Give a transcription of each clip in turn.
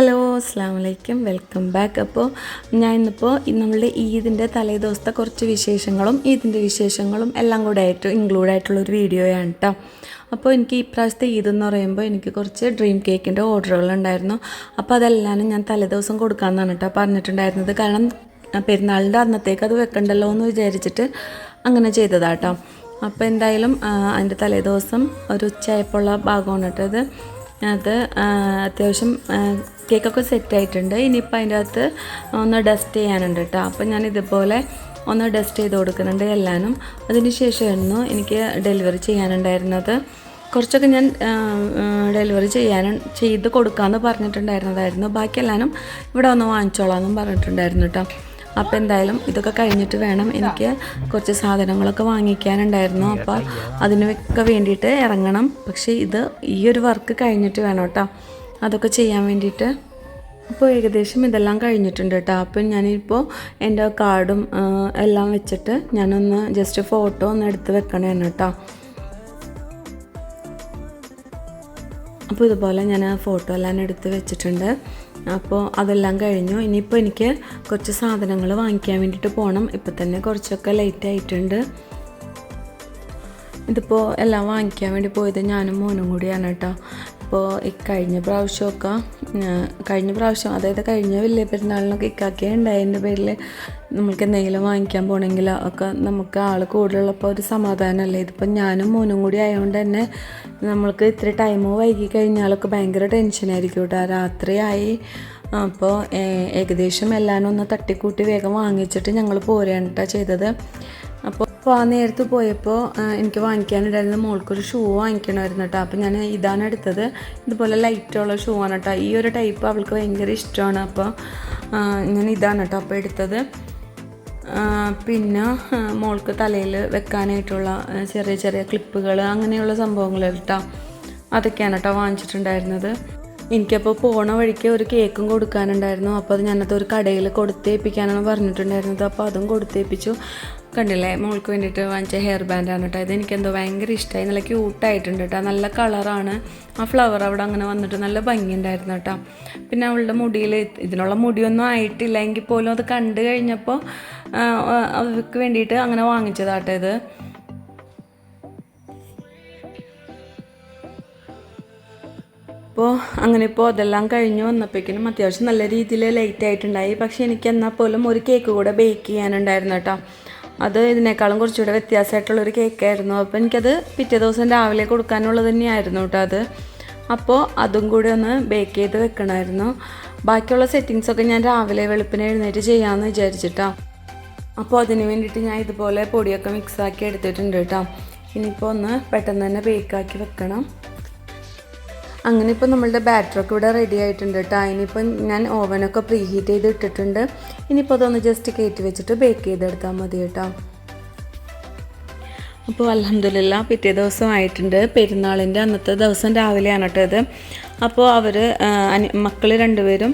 അസ്സാം വലൈക്കും welcome back. അപ്പോൾ ഞാൻ ഇന്നിപ്പോൾ നമ്മളുടെ ഈദിന്റെ തലേ ദിവസത്തെ കുറച്ച് വിശേഷങ്ങളും ഈദിന്റെ വിശേഷങ്ങളും എല്ലാം കൂടെ ആയിട്ട് ഇൻക്ലൂഡ് ആയിട്ടുള്ള ഒരു വീഡിയോയാണ് കേട്ടോ അപ്പോൾ എനിക്ക് ഈ പ്രാവശ്യത്തെ ഈദ് എന്ന് പറയുമ്പോൾ എനിക്ക് കുറച്ച് ഡ്രീം കേക്കിന്റെ ഓർഡറുകൾ ഉണ്ടായിരുന്നു. അപ്പോൾ അതെല്ലാം ഞാൻ തലേദിവസം കൊടുക്കാമെന്നാണ് കേട്ടോ പറഞ്ഞിട്ടുണ്ടായിരുന്നത്. കാരണം പെരുന്നാളിന്റെ അന്നത്തേക്ക് അത് വെക്കണ്ടല്ലോ എന്ന് വിചാരിച്ചിട്ട് അങ്ങനെ ചെയ്തതാട്ടോ അപ്പോൾ എന്തായാലും അതിന്റെ തലേ ദിവസം ഒരു ഉച്ചയായപ്പോഴുള്ള ഭാഗമാണ് കേട്ടോ ഇത്. അത് അത്യാവശ്യം കേക്കൊക്കെ സെറ്റ് ആയിട്ടുണ്ട്. ഇനിയിപ്പോൾ അതിന്റെ അകത്ത് ഒന്ന് ഡസ്റ്റ് ചെയ്യാനുണ്ട് കേട്ടോ. അപ്പോൾ ഞാൻ ഇതുപോലെ ഒന്ന് ഡസ്റ്റ് ചെയ്ത് കൊടുക്കുന്നുണ്ട് എല്ലാനും. അതിന് ശേഷമായിരുന്നു എനിക്ക് ഡെലിവറി ചെയ്യാനുണ്ടായിരുന്നത്. കുറച്ചൊക്കെ ഞാൻ ഡെലിവറി ചെയ്യാൻ ചെയ്ത് കൊടുക്കാമെന്ന് പറഞ്ഞിട്ടുണ്ടായിരുന്നതായിരുന്നു. ബാക്കി എല്ലാനും ഇവിടെ ഒന്ന് വാങ്ങിച്ചോളാമെന്നും പറഞ്ഞിട്ടുണ്ടായിരുന്നു കേട്ടോ. അപ്പോൾ എന്തായാലും ഇതൊക്കെ കഴിഞ്ഞിട്ട് വേണം എനിക്ക് കുറച്ച് സാധനങ്ങളൊക്കെ വാങ്ങിക്കാനുണ്ടായിരുന്നു. അപ്പോൾ അതിനൊക്കെ വേണ്ടിയിട്ട് ഇറങ്ങണം. പക്ഷേ ഇത് ഈ ഒരു വർക്ക് കഴിഞ്ഞിട്ട് വേണം കേട്ടോ അതൊക്കെ ചെയ്യാൻ വേണ്ടിയിട്ട്. അപ്പോൾ ഏകദേശം ഇതെല്ലാം കഴിഞ്ഞിട്ടുണ്ട് കേട്ടോ അപ്പം ഞാനിപ്പോൾ എന്റെ കാർഡും എല്ലാം വെച്ചിട്ട് ഞാനൊന്ന് ജസ്റ്റ് ഫോട്ടോ ഒന്ന് എടുത്ത് വെക്കണേ കേട്ടോ അപ്പോൾ ഇതുപോലെ ഞാൻ ഫോട്ടോ എല്ലാം എടുത്ത് വെച്ചിട്ടുണ്ട്. അപ്പോൾ അതെല്ലാം കഴിഞ്ഞു. ഇനിയിപ്പോൾ എനിക്ക് കുറച്ച് സാധനങ്ങൾ വാങ്ങിക്കാൻ വേണ്ടിയിട്ട് പോകണം ഇപ്പം തന്നെ കുറച്ചൊക്കെ ലേറ്റ് ആയിട്ടുണ്ട്. ഇതിപ്പോൾ എല്ലാം വാങ്ങിക്കാൻ വേണ്ടി പോയത് ഞാനും മോനും കൂടിയാണ് കേട്ടോ. അപ്പോൾ ഈ കഴിഞ്ഞ പ്രാവശ്യമൊക്കെ കഴിഞ്ഞ പ്രാവശ്യം അതായത് കഴിഞ്ഞ വലിയ പെരുന്നാളിനൊക്കെ ഇക്കാക്കിയ ഉണ്ടായതിന്റെ പേരിൽ നമുക്ക് എന്തെങ്കിലും വാങ്ങിക്കാൻ പോകണമെങ്കിൽ ഒക്കെ നമുക്ക് ആൾ കൂടുതലുള്ളപ്പോൾ ഒരു സമാധാനമല്ലേ? ഇതിപ്പോൾ ഞാനും മോനും കൂടി ആയതുകൊണ്ട് തന്നെ നമ്മൾക്ക് ഇത്ര ടൈം വൈകി കഴിഞ്ഞാലൊക്കെ ഭയങ്കര ടെൻഷനായിരിക്കും കേട്ടോ. രാത്രിയായി. അപ്പോൾ ഏകദേശം എല്ലാവരും ഒന്ന് തട്ടിക്കൂട്ടി വേഗം വാങ്ങിച്ചിട്ട് ഞങ്ങൾ പോരുകയാണ് കേട്ടോ ചെയ്തത്. അപ്പോൾ അപ്പോൾ ആ നേരത്ത് പോയപ്പോൾ എനിക്ക് വാങ്ങിക്കാനുണ്ടായിരുന്ന മോൾക്കൊരു ഷൂ വാങ്ങിക്കണമായിരുന്നു കേട്ടോ. അപ്പോൾ ഞാൻ ഇതാണ് എടുത്തത്. ഇതുപോലെ ലൈറ്റുള്ള ഷൂ ആണ് കേട്ടോ. ഈ ഒരു ടൈപ്പ് അവൾക്ക് ഭയങ്കര ഇഷ്ടമാണ്. അപ്പോൾ ഞാൻ ഇതാണ് കേട്ടോ അപ്പോൾ എടുത്തത്. പിന്നെ മോൾക്ക് തലയിൽ വെക്കാനായിട്ടുള്ള ചെറിയ ചെറിയ ക്ലിപ്പുകൾ അങ്ങനെയുള്ള സംഭവങ്ങൾ കേട്ടോ അതൊക്കെയാണ് കേട്ടോ വാങ്ങിച്ചിട്ടുണ്ടായിരുന്നത്. എനിക്കപ്പോൾ പോണ വഴിക്ക് ഒരു കേക്കും കൊടുക്കാനുണ്ടായിരുന്നു. അപ്പോൾ അത് ഞാനത് ഒരു കടയിൽ കൊടുത്തേപ്പിക്കാനാണ് പറഞ്ഞിട്ടുണ്ടായിരുന്നത്. അപ്പോൾ അതും കൊടുത്തേപ്പിച്ചു. കണ്ടില്ലേ? മോൾക്ക് വേണ്ടിയിട്ട് വാങ്ങിച്ച ഹെയർ ബാൻഡാണ് കേട്ടോ ഇത് എനിക്കെന്തോ ഭയങ്കര ഇഷ്ടമായി നല്ല ക്യൂട്ടായിട്ടുണ്ട് കേട്ടോ നല്ല കളറാണ് ആ ഫ്ലവർ അവിടെ അങ്ങനെ വന്നിട്ട് നല്ല ഭംഗിയുണ്ടായിരുന്നു കേട്ടോ പിന്നെ അവളുടെ മുടിയിൽ ഇതിനുള്ള മുടിയൊന്നും ആയിട്ടില്ല. എങ്കിൽ പോലും അത് കണ്ടു കഴിഞ്ഞപ്പോൾ അവർക്ക് വേണ്ടിയിട്ട് അങ്ങനെ വാങ്ങിച്ചതാട്ടോ ഇത്. അപ്പോൾ അങ്ങനെ ഇപ്പോൾ അതെല്ലാം കഴിഞ്ഞു. വന്നപ്പോഴേക്കിനും അത്യാവശ്യം നല്ല രീതിയിൽ ലൈറ്റ് ആയിട്ടുണ്ടായി. പക്ഷേ എനിക്ക് എന്നാൽ പോലും ഒരു കേക്ക് കൂടെ ബേക്ക് ചെയ്യാനുണ്ടായിരുന്നു കേട്ടോ അത് ഇതിനേക്കാളും കുറച്ചുകൂടെ വ്യത്യാസമായിട്ടുള്ളൊരു കേക്കായിരുന്നു. അപ്പോൾ എനിക്കത് പിറ്റേ ദിവസം രാവിലെ കൊടുക്കാനുള്ളത് തന്നെയായിരുന്നു കേട്ടോ അത്. അപ്പോൾ അതും കൂടി ഒന്ന് ബേക്ക് ചെയ്ത് വെക്കണമായിരുന്നു. ബാക്കിയുള്ള സെറ്റിങ്സൊക്കെ ഞാൻ രാവിലെ വെളുപ്പിനെ എഴുന്നേറ്റ് ചെയ്യാമെന്ന് വിചാരിച്ചിട്ടാ. അപ്പോൾ അതിന് വേണ്ടിയിട്ട് ഞാൻ ഇതുപോലെ പൊടിയൊക്കെ മിക്സാക്കി എടുത്തിട്ടുണ്ട് കേട്ടോ. ഇനിയിപ്പോൾ ഒന്ന് പെട്ടെന്ന് തന്നെ ബേക്കാക്കി വെക്കണം. അങ്ങനെ ഇപ്പോൾ നമ്മളുടെ ബാറ്ററൊക്കെ ഇവിടെ റെഡി ആയിട്ടുണ്ട് കേട്ടോ അതിനിപ്പം ഞാൻ ഓവനൊക്കെ പ്രീ ഹീറ്റ് ചെയ്ത് ഇട്ടിട്ടുണ്ട്. ഇനിയിപ്പോൾ അതൊന്ന് ജസ്റ്റ് കയറ്റി വെച്ചിട്ട് ബേക്ക് ചെയ്തെടുത്താൽ മതി കേട്ടോ അപ്പോൾ അലഹമില്ല പിറ്റേ ദിവസം ആയിട്ടുണ്ട്. പെരുന്നാളിന്റെ അന്നത്തെ ദിവസം രാവിലെയാണ് കേട്ടോ ഇത്. അപ്പോൾ അവർ മക്കൾ രണ്ടുപേരും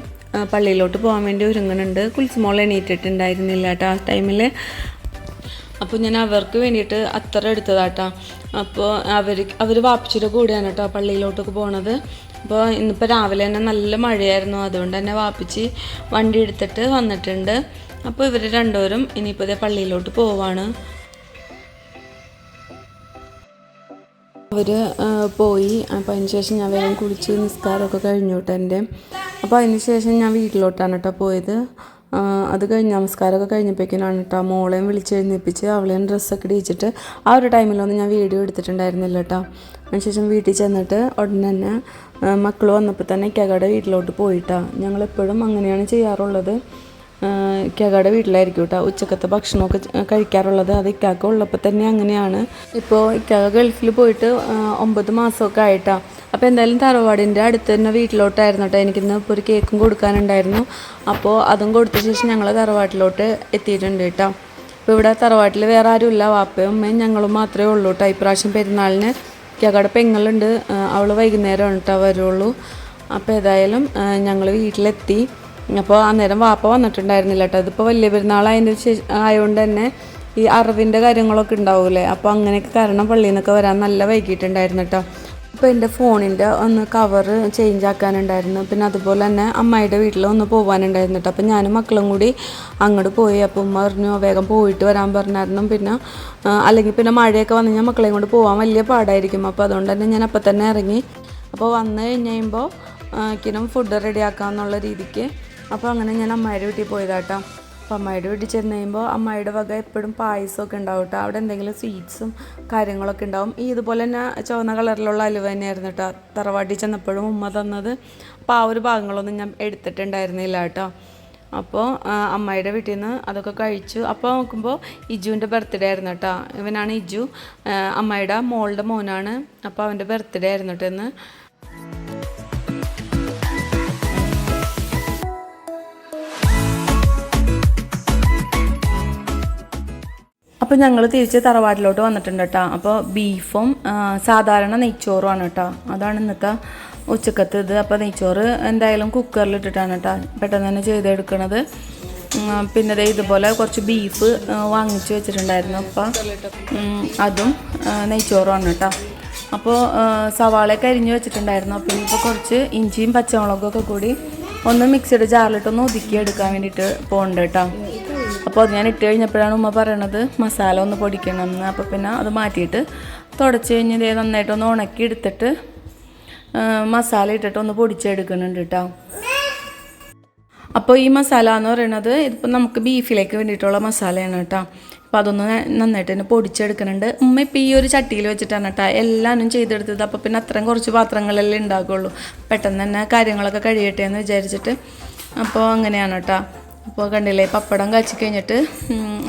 പള്ളിയിലോട്ട് പോകാൻ വേണ്ടി ഒരുങ്ങുന്നുണ്ട് കുൽസുമോൾ എണീറ്റിട്ടുണ്ടായിരുന്നില്ല കേട്ടോ ആ ടൈമിൽ അപ്പോൾ ഞാൻ അവർക്ക് വേണ്ടിയിട്ട് അത്ര എടുത്തതാട്ടോ. അപ്പോൾ അവർ അവർ വാപ്പച്ചിയുടെ കൂടെയാണ് കേട്ടോ പള്ളിയിലോട്ടൊക്കെ പോണത്. അപ്പോൾ ഇന്നിപ്പോൾ രാവിലെ തന്നെ നല്ല മഴയായിരുന്നു. അതുകൊണ്ട് തന്നെ വാപ്പിച്ച് വണ്ടി എടുത്തിട്ട് വന്നിട്ടുണ്ട്. അപ്പോൾ ഇവർ രണ്ടുപേരും ഇനിയിപ്പോൾ പള്ളിയിലോട്ട് പോവാണ്. അവർ പോയി. അപ്പോൾ അതിന് ശേഷം ഞാൻ വേഗം കുളിച്ച് നിസ്കാരമൊക്കെ കഴിഞ്ഞു കേട്ടോ എന്റെ. അപ്പോൾ അതിന് ശേഷം ഞാൻ വീട്ടിലോട്ടാണ് കേട്ടോ പോയത്. അത് കഴിഞ്ഞ് നമസ്കാരമൊക്കെ കഴിഞ്ഞപ്പോഴേക്കിനാണ് കേട്ടോ മോളെയും വിളിച്ചെഴുന്നേപ്പിച്ച് അവളെയും ഡ്രസ്സൊക്കെ ഇടിച്ചിട്ട് ആ ഒരു ടൈമിലൊന്നും ഞാൻ വീഡിയോ എടുത്തിട്ടുണ്ടായിരുന്നില്ല കേട്ടോ അതിനുശേഷം വീട്ടിൽ ചെന്നിട്ട് ഉടനെ തന്നെ മക്കൾ വന്നപ്പോൾ തന്നെ ഇക്കകയുടെ വീട്ടിലോട്ട് പോയിട്ടാണ് ഞങ്ങളെപ്പോഴും അങ്ങനെയാണ് ചെയ്യാറുള്ളത്. ഇക്കാക്കയുടെ വീട്ടിലായിരിക്കും കേട്ടോ ഉച്ചക്കത്തെ ഭക്ഷണമൊക്കെ കഴിക്കാറുള്ളത്. അത് ഇക്കാക്ക ഉള്ളപ്പോൾ തന്നെ അങ്ങനെയാണ്. ഇപ്പോൾ ഇക്കാക്ക ഗൾഫിൽ പോയിട്ട് ഒമ്പത് മാസമൊക്കെ ആയിട്ടാ. അപ്പോൾ എന്തായാലും തറവാടിന്റെ അടുത്ത് തന്നെ വീട്ടിലോട്ടായിരുന്നു കേട്ടോ എനിക്കിന്ന് ഇപ്പോൾ ഒരു കേക്കും കൊടുക്കാനുണ്ടായിരുന്നു. അപ്പോൾ അതും കൊടുത്ത ശേഷം ഞങ്ങൾ തറവാട്ടിലോട്ട് എത്തിയിട്ടുണ്ട് കേട്ടോ ഇപ്പോൾ ഇവിടെ തറവാട്ടിൽ വേറെ ആരുമില്ല. വാപ്പയും അമ്മയും ഞങ്ങളും മാത്രമേ ഉള്ളൂ കേട്ടോ ഇപ്രാവശ്യം പെരുന്നാളിന് ഇക്കാക്കയുടെ പെങ്ങളുണ്ട്. അവൾ വൈകുന്നേരമാണ് കേട്ടോ വരുള്ളൂ. അപ്പോൾ ഏതായാലും ഞങ്ങൾ വീട്ടിലെത്തി. അപ്പോൾ അന്നേരം വാപ്പ വന്നിട്ടുണ്ടായിരുന്നില്ല കേട്ടോ അതിപ്പോൾ വലിയ പെരുന്നാളതിന്റെ ശേഷം ആയതുകൊണ്ട് തന്നെ ഈ അറിവിന്റെ കാര്യങ്ങളൊക്കെ ഉണ്ടാവൂലേ? അപ്പോൾ അങ്ങനെയൊക്കെ കാരണം പള്ളിയിൽ നിന്നൊക്കെ വരാൻ നല്ല വൈകിട്ടുണ്ടായിരുന്നു കേട്ടോ അപ്പോൾ എന്റെ ഫോണിന്റെ ഒന്ന് കവറ് ചേഞ്ച് ആക്കാനുണ്ടായിരുന്നു. പിന്നെ അതുപോലെ തന്നെ അമ്മായിയുടെ വീട്ടിൽ ഒന്ന് പോകാനുണ്ടായിരുന്നു കേട്ടോ അപ്പോൾ ഞാനും മക്കളും കൂടി അങ്ങോട്ട് പോയി. അപ്പോൾ ഉമ്മ പറഞ്ഞു വേഗം പോയിട്ട് വരാൻ പറഞ്ഞായിരുന്നു. പിന്നെ അല്ലെങ്കിൽ പിന്നെ മഴയൊക്കെ വന്നു കഴിഞ്ഞാൽ മക്കളെയും കൊണ്ട് പോകാൻ വലിയ പാടായിരിക്കും. അപ്പോൾ അതുകൊണ്ട് തന്നെ ഞാൻ അപ്പം തന്നെ ഇറങ്ങി. അപ്പോൾ വന്ന് കഴിഞ്ഞ് കഴിയുമ്പോൾ ഫുഡ് റെഡിയാക്കാമെന്നുള്ള രീതിക്ക് അപ്പോൾ അങ്ങനെ ഞാൻ അമ്മായിയുടെ വീട്ടിൽ പോയതാട്ടോ. അപ്പോൾ അമ്മായിയുടെ വീട്ടിൽ ചെന്ന് കഴിയുമ്പോൾ അമ്മായിയുടെ വക എപ്പോഴും പായസമൊക്കെ ഉണ്ടാവും കേട്ടോ അവിടെ എന്തെങ്കിലും സ്വീറ്റ്സും കാര്യങ്ങളൊക്കെ ഉണ്ടാവും. ഈ ഇതുപോലെ തന്നെ ചുവന്ന കളറിലുള്ള അലുവ തന്നെയായിരുന്നു കേട്ടോ തറവാട്ടിൽ ചെന്നപ്പോഴും ഉമ്മ തന്നത്. അപ്പോൾ ആ ഒരു ഭാഗങ്ങളൊന്നും ഞാൻ എടുത്തിട്ടുണ്ടായിരുന്നില്ല കേട്ടോ അപ്പോൾ അമ്മയുടെ വീട്ടിൽ നിന്ന് അതൊക്കെ കഴിച്ചു. അപ്പോൾ നോക്കുമ്പോൾ ഇജുവിന്റെ ബർത്ത്ഡേ ആയിരുന്നു കേട്ടോ ഇവനാണ് ഇജു. അമ്മയുടെ മോളുടെ മോനാണ്. അപ്പോൾ അവന്റെ ബർത്ത്ഡേ ആയിരുന്നു കേട്ടോ ഇന്ന്. അപ്പോൾ ഞങ്ങൾ തിരിച്ച് തറവാട്ടിലോട്ട് വന്നിട്ടുണ്ട് കേട്ടോ അപ്പോൾ ബീഫും സാധാരണ നെയ്ച്ചോറുമാണ് കേട്ടോ അതാണ് ഇന്നത്തെ ഉച്ചക്കത്ത് ഇത്. അപ്പോൾ നെയ്ച്ചോറ് എന്തായാലും കുക്കറിൽ ഇട്ടിട്ടാണ് കേട്ടോ പെട്ടെന്ന് തന്നെ ചെയ്തെടുക്കണത്. പിന്നെ ഇതുപോലെ കുറച്ച് ബീഫ് വാങ്ങിച്ചു വെച്ചിട്ടുണ്ടായിരുന്നു. അപ്പോൾ അതും നെയ്ച്ചോറുമാണ് കേട്ടോ അപ്പോൾ സവാളയൊക്കെ അരിഞ്ഞ് വെച്ചിട്ടുണ്ടായിരുന്നു. അപ്പോൾ ഇനിയിപ്പോൾ കുറച്ച് ഇഞ്ചിയും പച്ചമുളകൊക്കെ കൂടി ഒന്ന് മിക്സിയുടെ ജാറിലിട്ടൊന്ന് ഒതുക്കി എടുക്കാൻ വേണ്ടിയിട്ട് പോകണ്ട കേട്ടോ അപ്പോൾ അത് ഞാൻ ഇട്ട് കഴിഞ്ഞപ്പോഴാണ് ഉമ്മ പറയണത് മസാല ഒന്ന് പൊടിക്കണം. എന്ന് അപ്പോൾ പിന്നെ അത് മാറ്റിയിട്ട് തുടച്ച് കഴിഞ്ഞ് ഇതേ നന്നായിട്ടൊന്ന് ഉണക്കി എടുത്തിട്ട് മസാല ഇട്ടിട്ട് ഒന്ന് പൊടിച്ചെടുക്കുന്നുണ്ട് കേട്ടോ അപ്പോൾ ഈ മസാല എന്ന് പറയുന്നത് ഇതിപ്പോൾ നമുക്ക് ബീഫിലേക്ക് വേണ്ടിയിട്ടുള്ള മസാലയാണ് കേട്ടോ അപ്പോൾ അതൊന്ന് നന്നായിട്ട് തന്നെ പൊടിച്ചെടുക്കുന്നുണ്ട്. ഉമ്മ ഇപ്പോൾ ഈ ഒരു ചട്ടിയിൽ വെച്ചിട്ടാണ് കേട്ടോ എല്ലാവരും ചെയ്തെടുത്തത്. അപ്പോൾ പിന്നെ അത്രയും കുറച്ച് പാത്രങ്ങളല്ലേ ഉണ്ടാകുള്ളൂ പെട്ടെന്ന് തന്നെ കാര്യങ്ങളൊക്കെ കഴിയട്ടെ എന്ന് വിചാരിച്ചിട്ട് അപ്പോൾ അങ്ങനെയാണ് കേട്ടോ അപ്പോൾ കണ്ടില്ലേ പപ്പടം കാച്ചി കഴിഞ്ഞിട്ട്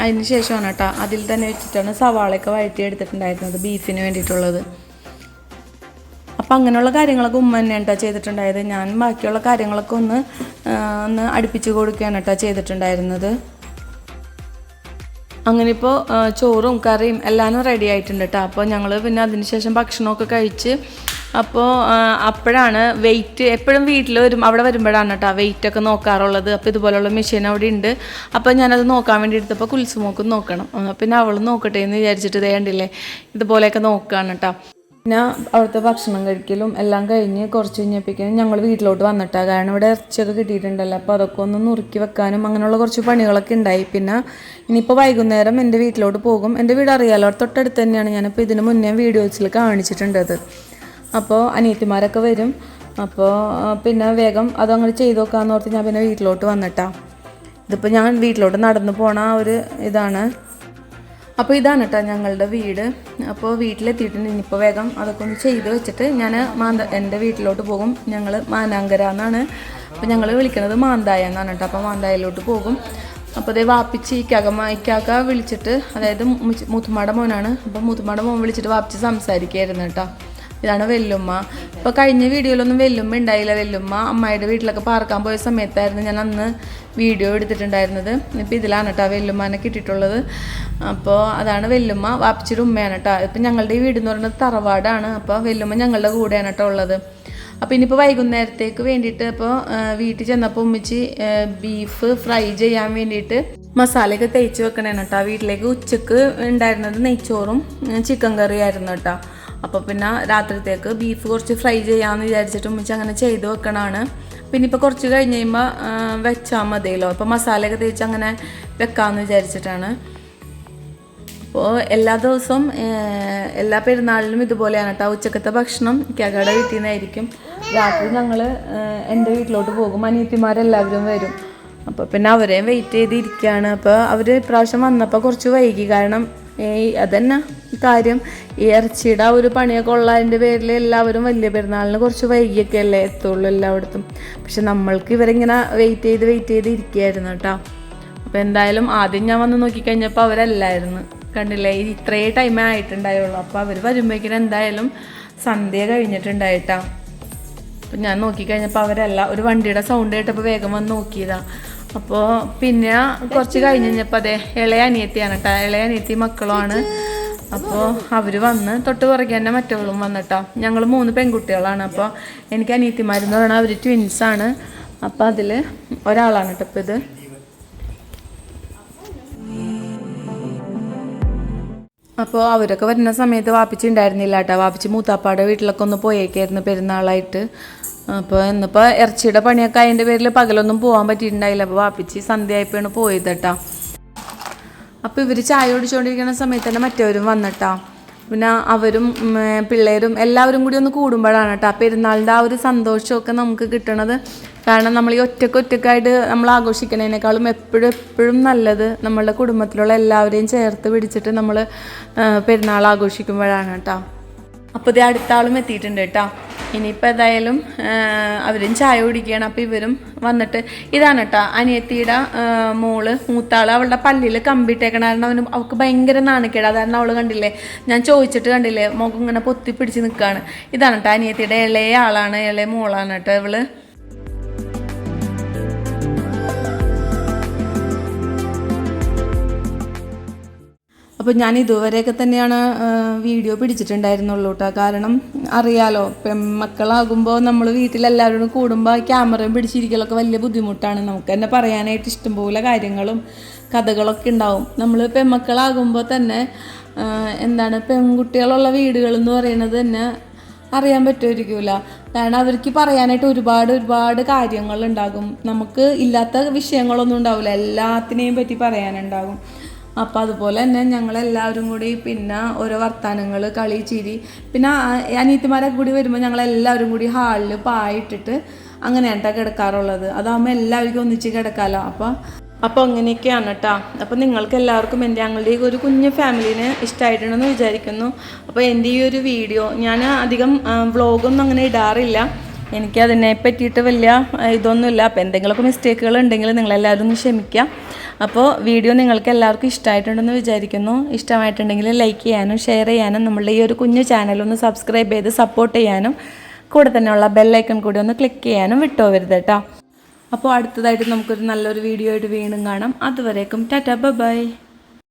അതിന് ശേഷമാണ് കേട്ടോ അതിൽ തന്നെ വെച്ചിട്ടാണ് സവാളയൊക്കെ വഴറ്റി എടുത്തിട്ടുണ്ടായിരുന്നത് ബീഫിന് വേണ്ടിയിട്ടുള്ളത്. അപ്പം അങ്ങനെയുള്ള കാര്യങ്ങളൊക്കെ ഉമ്മ തന്നെയാണ് കേട്ടോ ചെയ്തിട്ടുണ്ടായത്. ഞാൻ ബാക്കിയുള്ള കാര്യങ്ങളൊക്കെ ഒന്ന് ഒന്ന് അടുപ്പിച്ച് കൊടുക്കുകയാണ് കേട്ടോ ചെയ്തിട്ടുണ്ടായിരുന്നത്. അങ്ങനെ ഇപ്പോൾ ചോറും കറിയും എല്ലാം റെഡി ആയിട്ടുണ്ട് കേട്ടോ അപ്പോൾ ഞങ്ങൾ പിന്നെ അതിന് ശേഷം ഭക്ഷണമൊക്കെ കഴിച്ച് അപ്പോൾ അപ്പോഴാണ് വെയിറ്റ് എപ്പോഴും വീട്ടിൽ വരും അവിടെ വരുമ്പോഴാണ് കേട്ടോ വെയിറ്റ് ഒക്കെ നോക്കാറുള്ളത്. അപ്പോൾ ഇതുപോലുള്ള മെഷീൻ അവിടെ ഉണ്ട്. അപ്പോൾ ഞാനത് നോക്കാൻ വേണ്ടി എടുത്തപ്പോൾ കുൽസുമോക്കും നോക്കണം. പിന്നെ അവൾ നോക്കട്ടെ എന്ന് വിചാരിച്ചിട്ട് ഇതേണ്ടില്ലേ ഇതുപോലെയൊക്കെ നോക്കുകയാണ് കേട്ടോ പിന്നെ അവിടുത്തെ ഭക്ഷണം കഴിക്കലും എല്ലാം കഴിഞ്ഞ് കുറച്ച് കഴിഞ്ഞപ്പോഴേക്കും ഞങ്ങൾ വീട്ടിലോട്ട് വന്നിട്ടാ. കാരണം ഇവിടെ ഇറച്ചിയൊക്കെ കിട്ടിയിട്ടുണ്ടല്ലോ. അപ്പോൾ അതൊക്കെ ഒന്ന് നുറുക്കി വെക്കാനും അങ്ങനെയുള്ള കുറച്ച് പണികളൊക്കെ ഉണ്ടായി. പിന്നെ ഇനിയിപ്പോൾ വൈകുന്നേരം എന്റെ വീട്ടിലോട്ട് പോകും. എന്റെ വീട് അറിയാലോ തൊട്ടടുത്ത് തന്നെയാണ് ഞാനിപ്പോൾ ഇതിന് മുന്നേ വീഡിയോസിൽ കാണിച്ചിട്ടുണ്ടത്. അപ്പോൾ അനിയത്തിമാരൊക്കെ വരും. അപ്പോൾ പിന്നെ വേഗം അതങ്ങനെ ചെയ്ത് നോക്കാമെന്ന് ഓർത്ത് ഞാൻ പിന്നെ വീട്ടിലോട്ട് വന്നിട്ടാ. ഇതിപ്പോൾ ഞാൻ വീട്ടിലോട്ട് നടന്നു പോണ ഒരു ഇതാണ്. അപ്പോൾ ഇതാണ് കേട്ടോ ഞങ്ങളുടെ വീട്. അപ്പോൾ വീട്ടിലെത്തിയിട്ടുണ്ട്. ഇനിയിപ്പോൾ വേഗം അതൊക്കെ ഒന്ന് ചെയ്ത് വെച്ചിട്ട് ഞാൻ മാന്ത എന്റെ വീട്ടിലോട്ട് പോകും. ഞങ്ങൾ മാനാങ്കര എന്നാണ്. അപ്പോൾ ഞങ്ങൾ വിളിക്കുന്നത് മാന്തായ എന്നാണ് കേട്ടോ അപ്പോൾ മാന്തായയിലോട്ട് പോകും. അപ്പോൾ അതേ വാപ്പിച്ച് ഇക്കാക്ക ഇക്കാക്ക വിളിച്ചിട്ട് അതായത് മുച്ച് മോനാണ്. അപ്പോൾ മൂത്തുമാടെ മോൻ വിളിച്ചിട്ട് വാപ്പിച്ച് സംസാരിക്കുകയായിരുന്നു കേട്ടോ ഇതാണ് വെല്ലുമ്മ. ഇപ്പോൾ കഴിഞ്ഞ വീഡിയോയിലൊന്നും വെല്ലുമ്മ ഉണ്ടായില്ല. വെല്ലുമ്മ അമ്മായിയുടെ വീട്ടിലൊക്കെ പാർക്കാൻ പോയ സമയത്തായിരുന്നു ഞാൻ അന്ന് വീഡിയോ എടുത്തിട്ടുണ്ടായിരുന്നത്. ഇപ്പോൾ ഇതിലാണ് കേട്ടോ വെല്ലുമ്മാനെ കിട്ടിയിട്ടുള്ളത്. അപ്പോൾ അതാണ് വെല്ലുമ്മ വാപ്പിച്ചിയുടെ ഉമ്മയാണ് കേട്ടോ ഇപ്പം ഞങ്ങളുടെ ഈ വീട് എന്ന് പറയുന്നത് തറവാടാണ്. അപ്പോൾ വെല്ലുമ്മ ഞങ്ങളുടെ കൂടെയാണ് കേട്ടോ ഉള്ളത്. അപ്പോൾ ഇനിയിപ്പോൾ വൈകുന്നേരത്തേക്ക് വേണ്ടിയിട്ട് ഇപ്പോൾ വീട്ടിൽ ചെന്നപ്പോൾ ഉമ്മിച്ച് ബീഫ് ഫ്രൈ ചെയ്യാൻ വേണ്ടിയിട്ട് മസാലയൊക്കെ തേച്ച് വെക്കണേണ് കേട്ടോ വീട്ടിലേക്ക് ഉച്ചയ്ക്ക് ഉണ്ടായിരുന്നത് നെയ്ച്ചോറും ചിക്കൻ കറിയായിരുന്നു കേട്ടോ അപ്പോൾ പിന്നെ രാത്രിത്തേക്ക് ബീഫ് കുറച്ച് ഫ്രൈ ചെയ്യാമെന്ന് വിചാരിച്ചിട്ട് ഉമ്മിച്ച് അങ്ങനെ ചെയ്ത് വെക്കണമാണ് പിന്നെ ഇപ്പോൾ കുറച്ച് കഴിഞ്ഞ് കഴിയുമ്പോൾ വെച്ചാൽ മതിയല്ലോ. അപ്പോൾ മസാലയൊക്കെ തേച്ച് അങ്ങനെ വെക്കാമെന്ന് വിചാരിച്ചിട്ടാണ്. അപ്പോൾ എല്ലാ ദിവസവും എല്ലാ പെരുന്നാളിലും ഇതുപോലെയാണ് കേട്ടോ ഉച്ചക്കത്തെ ഭക്ഷണം. കേക്കയുടെ വീട്ടിൽ നിന്നായിരിക്കും രാത്രി ഞങ്ങൾ എന്റെ വീട്ടിലോട്ട് പോകും. അനിയത്തിമാരെല്ലാവരും വരും. അപ്പോൾ പിന്നെ അവരെയും വെയിറ്റ് ചെയ്തിരിക്കുകയാണ് അപ്പോൾ അവർ ഇപ്രാവശ്യം വന്നപ്പോൾ കുറച്ച് വൈകി. കാരണം അതന്നെ കാര്യം. ഈ ഇറച്ചിയുടെ ആ ഒരു പണിയൊക്കെ ഉള്ളതിന്റെ പേരിൽ എല്ലാവരും വലിയ പെരുന്നാളിന് കുറച്ച് വൈകിയൊക്കെ അല്ലേ എത്തുള്ളൂ എല്ലായിടത്തും. പക്ഷെ നമ്മൾക്ക് ഇവരിങ്ങനെ വെയിറ്റ് ചെയ്ത് വെയിറ്റ് ചെയ്ത് ഇരിക്കുകയായിരുന്നു കേട്ടോ. അപ്പോൾ എന്തായാലും ആദ്യം ഞാൻ വന്ന് നോക്കിക്കഴിഞ്ഞപ്പോൾ അവരല്ലായിരുന്നു. കണ്ടില്ലേ? ഇത്രേ ടൈമേ ആയിട്ടുണ്ടായുള്ളൂ. അപ്പോൾ അവർ വരുമ്പോഴേക്കും എന്തായാലും സന്ധ്യ കഴിഞ്ഞിട്ടുണ്ടായിട്ടാ അപ്പം ഞാൻ നോക്കിക്കഴിഞ്ഞപ്പോൾ അവരല്ല ഒരു വണ്ടിയുടെ സൗണ്ട് കേട്ടപ്പോൾ വേഗം വന്ന് നോക്കിയതാ. അപ്പോൾ പിന്നെ കുറച്ച് കഴിഞ്ഞ് കഴിഞ്ഞപ്പോൾ അതെ ഇളയ അനിയത്തിയാണ് കേട്ടോ ഇളയ അനിയത്തി മക്കളുമാണ്. അപ്പോൾ അവർ വന്ന് തൊട്ട് പുറകെ തന്നെ മറ്റവളും വന്നിട്ടോ. ഞങ്ങൾ മൂന്ന് പെൺകുട്ടികളാണ്. അപ്പോൾ എനിക്ക് അനിയത്തിമാരെന്ന് പറഞ്ഞാൽ അവർ ട്വിൻസാണ് അപ്പോൾ അതിൽ ഒരാളാണ് കേട്ടോ ഇപ്പോൾ ഇത്. അപ്പോൾ അവരൊക്കെ വരുന്ന സമയത്ത് വാപ്പിച്ചുണ്ടായിരുന്നില്ല കേട്ടോ വാപ്പിച്ച് മൂത്താപ്പാടെ വീട്ടിലൊക്കെ ഒന്ന് പോയേക്കായിരുന്നു പെരുന്നാളായിട്ട്. അപ്പോൾ ഇന്നിപ്പോൾ ഇറച്ചിയുടെ പണിയൊക്കെ അതിന്റെ പേരിൽ പകലൊന്നും പോകാൻ പറ്റിയിട്ടുണ്ടായില്ല. അപ്പോൾ വാപ്പിച്ചി സന്ധ്യയായപ്പോഴാണ് പോയത് കേട്ടോ അപ്പോൾ ഇവർ ചായ കുടിച്ചുകൊണ്ടിരിക്കുന്ന സമയത്ത് തന്നെ മറ്റവരും വന്നിട്ടാ. പിന്നെ അവരും പിള്ളേരും എല്ലാവരും കൂടി ഒന്ന് കൂടുമ്പോഴാണ് കേട്ടോ പെരുന്നാളിന്റെ ആ ഒരു സന്തോഷമൊക്കെ നമുക്ക് കിട്ടണത്. കാരണം നമ്മൾ ഈ ഒറ്റയ്ക്ക് ഒറ്റക്കായിട്ട് നമ്മൾ ആഘോഷിക്കുന്നതിനേക്കാളും എപ്പോഴും എപ്പോഴും നല്ലത് നമ്മളുടെ കുടുംബത്തിലുള്ള എല്ലാവരെയും ചേർത്ത് പിടിച്ചിട്ട് നമ്മൾ പെരുന്നാൾ ആഘോഷിക്കുമ്പോഴാണ് കേട്ടോ അപ്പോൾ ഇത് അടുത്ത ആളും എത്തിയിട്ടുണ്ട് കേട്ടോ. ഇനിയിപ്പോൾ ഏതായാലും അവരും ചായ കുടിക്കുകയാണ്. അപ്പോൾ ഇവരും വന്നിട്ട് ഇതാണ് കേട്ടോ അനിയത്തിയുടെ മോൾ മൂത്താൾ. അവളുടെ പല്ലിൽ കമ്പിട്ടേക്കണ കാരണം അവന് അവൾക്ക് ഭയങ്കര നാണക്കേട്. അതാണ് അവൾ കണ്ടില്ലേ? ഞാൻ ചോദിച്ചിട്ട് കണ്ടില്ലേ? മുഖം ഇങ്ങനെ പൊത്തി പിടിച്ച് നിൽക്കുകയാണ് ഇതാണ് കേട്ടോ അനിയത്തിയുടെ ഇളയ ആളാണ് ഇളയ മോളാണ് കേട്ടോ ഇവൾ. അപ്പോൾ ഞാൻ ഇതുവരെയൊക്കെ തന്നെയാണ് വീഡിയോ പിടിച്ചിട്ടുണ്ടായിരുന്നുള്ളൂ കേട്ടോ കാരണം അറിയാലോ പെൺമക്കളാകുമ്പോൾ നമ്മൾ വീട്ടിലെല്ലാവരും കൂടുമ്പോൾ ക്യാമറയും പിടിച്ചിരിക്കലൊക്കെ വലിയ ബുദ്ധിമുട്ടാണ്. നമുക്ക് തന്നെ പറയാനായിട്ട് ഇഷ്ടംപോലെ കാര്യങ്ങളും കഥകളൊക്കെ ഉണ്ടാവും. നമ്മൾ പെൺമക്കളാകുമ്പോൾ തന്നെ എന്താണ് പെൺകുട്ടികളുള്ള വീടുകൾ എന്ന് പറയുന്നത് തന്നെ അറിയാൻ പറ്റുമായിരിക്കില്ല കാരണം അവർക്ക് പറയാനായിട്ട് ഒരുപാട് ഒരുപാട് കാര്യങ്ങളുണ്ടാകും. നമുക്ക് ഇല്ലാത്ത വിഷയങ്ങളൊന്നും ഉണ്ടാവില്ല എല്ലാത്തിനെയും പറ്റി പറയാനുണ്ടാകും. അപ്പോൾ അതുപോലെ തന്നെ ഞങ്ങളെല്ലാവരും കൂടി പിന്നെ ഓരോ വർത്തമാനങ്ങൾ കളി ചിരി. പിന്നെ അനീത്തിമാരൊക്കെ കൂടി വരുമ്പോൾ ഞങ്ങളെല്ലാവരും കൂടി ഹാളിൽ പായിട്ടിട്ട് അങ്ങനെയാണ് കേട്ടോ കിടക്കാറുള്ളത്. അതാകുമ്പോൾ എല്ലാവർക്കും ഒന്നിച്ച് കിടക്കാമല്ലോ അപ്പോൾ അപ്പോൾ അങ്ങനെയൊക്കെയാണ് കേട്ടോ അപ്പോൾ നിങ്ങൾക്ക് എല്ലാവർക്കും എന്റെ ഞങ്ങളുടെ ഒരു കുഞ്ഞു ഫാമിലീനെ ഇഷ്ടമായിട്ടുണ്ടെന്ന് വിചാരിക്കുന്നു. അപ്പോൾ എന്റെ ഈ ഒരു വീഡിയോ ഞാൻ അധികം വ്ളോഗൊന്നും അങ്ങനെ ഇടാറില്ല. എനിക്ക് അതിനെ പറ്റിയിട്ട് വലിയ ഇതൊന്നുമില്ല. അപ്പോൾ എന്തെങ്കിലുമൊക്കെ മിസ്റ്റേക്കുകൾ ഉണ്ടെങ്കിൽ നിങ്ങളെല്ലാവരും ഒന്ന് ക്ഷമിക്കുക. അപ്പോൾ വീഡിയോ നിങ്ങൾക്ക് എല്ലാവർക്കും ഇഷ്ടമായിട്ടുണ്ടെന്ന് വിചാരിക്കുന്നു. ഇഷ്ടമായിട്ടുണ്ടെങ്കിൽ ലൈക്ക് ചെയ്യാനും ഷെയർ ചെയ്യാനും നമ്മളുടെ ഈ ഒരു കുഞ്ഞു ചാനലൊന്ന് സബ്സ്ക്രൈബ് ചെയ്ത് സപ്പോർട്ട് ചെയ്യാനും കൂടെ തന്നെയുള്ള ബെല്ലൈക്കൺ കൂടി ഒന്ന് ക്ലിക്ക് ചെയ്യാനും വിട്ടുപോകരുത് കേട്ടോ. അപ്പോൾ അടുത്തതായിട്ട് നമുക്കൊരു നല്ലൊരു വീഡിയോ ആയിട്ട് വീണ്ടും കാണാം. അതുവരേക്കും ടാറ്റ ബൈ